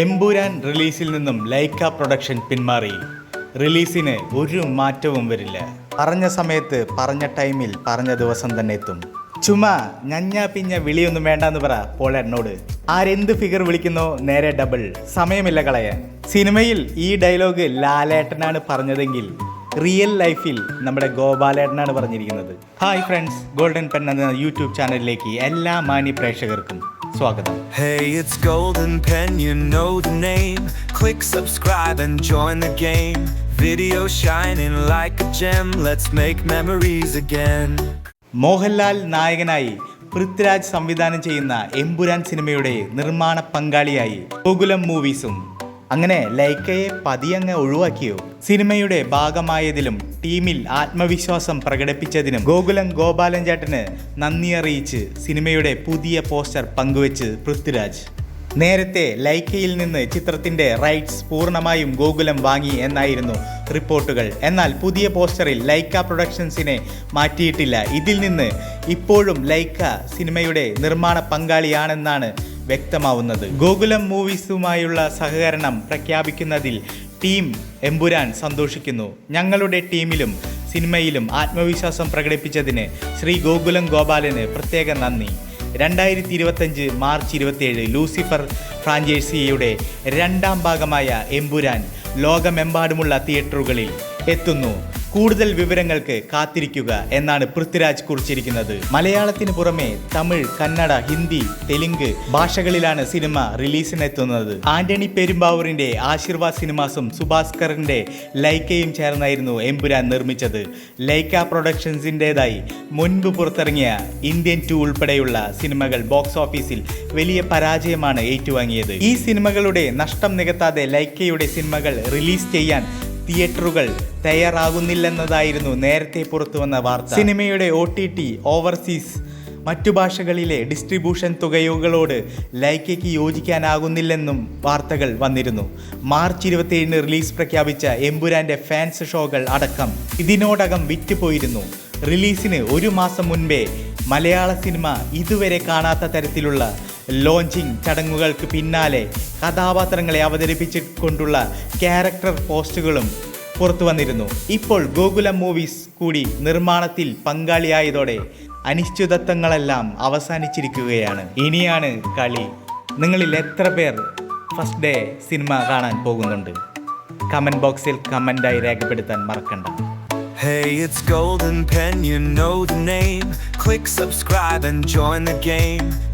എമ്പുരാൻ റിലീസിൽ നിന്നും ലൈക്ക പ്രൊഡക്ഷൻ പിന്മാറി. റിലീസിന് ഒരു മാറ്റവും വരില്ല. പറഞ്ഞ സമയത്ത് പറഞ്ഞ ടൈമിൽ പറഞ്ഞ ദിവസം തന്നെ എത്തും. ചുമ ഞഞ്ഞ പിഞ്ഞ വിളിയൊന്നും വേണ്ടെന്ന് പറ പോളേട്ടനോട് ആരെന്ത് ഫിഗർ വിളിക്കുന്നോ നേരെ ഡബിൾ സമയമില്ല കളയാൻ. സിനിമയിൽ ഈ ഡയലോഗ് ലാലേട്ടനാണ് പറഞ്ഞതെങ്കിൽ റിയൽ ലൈഫിൽ നമ്മുടെ ഗോപാലേട്ടനാണ് പറഞ്ഞിരിക്കുന്നത്. ഹായ് ഫ്രണ്ട്സ് ഗോൾഡൻ പെൻ എന്ന യൂട്യൂബ് ചാനലിലേക്ക് എല്ലാ മാന്യ പ്രേക്ഷകർക്കും സ്വാഗതം Hey, it's Golden Pen, you know the name. Click subscribe and join the game. Video shining like a gem, let's make memories again. Mohanlal നായകനായി പൃഥ്വിരാജ് സംവിധാനം ചെയ്യുന്ന എമ്പുരാൻ സിനിമയുടെ നിർമ്മാണ പങ്കാളിയായി ഗോകുലം മൂവീസും അങ്ങനെ ലൈക്കയെ പതിയങ്ങ് ഒഴിവാക്കിയോ? സിനിമയുടെ ഭാഗമായതിലും ടീമിൽ ആത്മവിശ്വാസം പ്രകടിപ്പിച്ചതിനും ഗോകുലം ഗോപാലൻ ചേട്ടന് നന്ദി അറിയിച്ച് സിനിമയുടെ പുതിയ പോസ്റ്റർ പങ്കുവച്ച് പൃഥ്വിരാജ്. നേരത്തെ ലൈക്കയിൽ നിന്ന് ചിത്രത്തിന്റെ റൈറ്റ്സ് പൂർണമായും ഗോകുലം വാങ്ങി എന്നായിരുന്നു റിപ്പോർട്ടുകൾ. എന്നാൽ പുതിയ പോസ്റ്ററിൽ ലൈക്ക പ്രൊഡക്ഷൻസിനെ മാറ്റിയിട്ടില്ല. ഇതിൽ നിന്ന് ഇപ്പോഴും ലൈക്ക സിനിമയുടെ നിർമ്മാണ പങ്കാളിയാണെന്നാണ് വ്യക്തമാവുന്നത്. ഗോകുലം മൂവീസുമായുള്ള സഹകരണം പ്രഖ്യാപിക്കുന്നതിൽ ടീം എമ്പുരാൻ സന്തോഷിക്കുന്നു. ഞങ്ങളുടെ ടീമിലും സിനിമയിലും ആത്മവിശ്വാസം പ്രകടിപ്പിച്ചതിന് ശ്രീ ഗോകുലം ഗോപാലന് പ്രത്യേക നന്ദി. രണ്ടായിരത്തി ഇരുപത്തഞ്ച് മാർച്ച് ഇരുപത്തിയേഴ് ലൂസിഫർ ഫ്രാഞ്ചൈസിയുടെ രണ്ടാം ഭാഗമായ എമ്പുരാൻ ലോകമെമ്പാടുമുള്ള തിയേറ്ററുകളിൽ എത്തുന്നു. കൂടുതൽ വിവരങ്ങൾക്ക് കാത്തിരിക്കുക എന്നാണ് പൃഥ്വിരാജ് കുറിച്ചിരിക്കുന്നത്. മലയാളത്തിന് പുറമെ തമിഴ് കന്നഡ ഹിന്ദി തെലുങ്ക് ഭാഷകളിലാണ് സിനിമ റിലീസിനെത്തുന്നത്. ആന്റണി പെരുമ്പാവൂരിന്റെ ആശീർവാദ് സിനിമാസും സുഭാസ്കറിന്റെ ലൈക്കയും ചേർന്നായിരുന്നു എമ്പുരാൻ നിർമ്മിച്ചത്. ലൈക്ക പ്രൊഡക്ഷൻസിന്റെതായി മുൻപ് പുറത്തിറങ്ങിയ ഇന്ത്യൻ ടു ഉൾപ്പെടെയുള്ള സിനിമകൾ ബോക്സ് ഓഫീസിൽ വലിയ പരാജയമാണ് ഏറ്റുവാങ്ങിയത്. ഈ സിനിമകളുടെ നഷ്ടം നികത്താതെ ലൈക്കയുടെ സിനിമകൾ റിലീസ് ചെയ്യാൻ തിയേറ്ററുകൾ തയ്യാറാകുന്നില്ലെന്നതായിരുന്നു നേരത്തെ പുറത്തുവന്ന വാർത്ത. സിനിമയുടെ ഒ ടി ടി ഓവർസീസ് മറ്റു ഭാഷകളിലെ ഡിസ്ട്രിബ്യൂഷൻ തുകയോകളോട് ലൈക്കയ്ക്ക് യോജിക്കാനാകുന്നില്ലെന്നും വാർത്തകൾ വന്നിരുന്നു. മാർച്ച് ഇരുപത്തിയേഴിന് റിലീസ് പ്രഖ്യാപിച്ച എമ്പുരാന്റെ ഫാൻസ് ഷോകൾ അടക്കം ഇതിനോടകം വിറ്റുപോയിരുന്നു. റിലീസിന് ഒരു മാസം മുൻപേ മലയാള സിനിമ ഇതുവരെ കാണാത്ത തരത്തിലുള്ള ലോഞ്ചിങ് ചടങ്ങുകൾക്ക് പിന്നാലെ കഥാപാത്രങ്ങളെ അവതരിപ്പിച്ചുകൊണ്ടുള്ള ക്യാരക്ടർ പോസ്റ്റുകളും പുറത്തു വന്നിരുന്നു. ഇപ്പോൾ ഗോകുലം മൂവീസ് കൂടി നിർമ്മാണത്തിൽ പങ്കാളിയായതോടെ അനിശ്ചിതത്വങ്ങളെല്ലാം അവസാനിച്ചിരിക്കുകയാണ്. ഇനിയാണ് കളി. നിങ്ങളിൽ എത്ര പേർ ഫസ്റ്റ് ഡേ സിനിമ കാണാൻ പോകുന്നുണ്ട്? കമന്റ് ബോക്സിൽ കമന്റായി രേഖപ്പെടുത്താൻ മറക്കണ്ട. Hey, it's Golden Pen, you know the name. Click subscribe and join the game.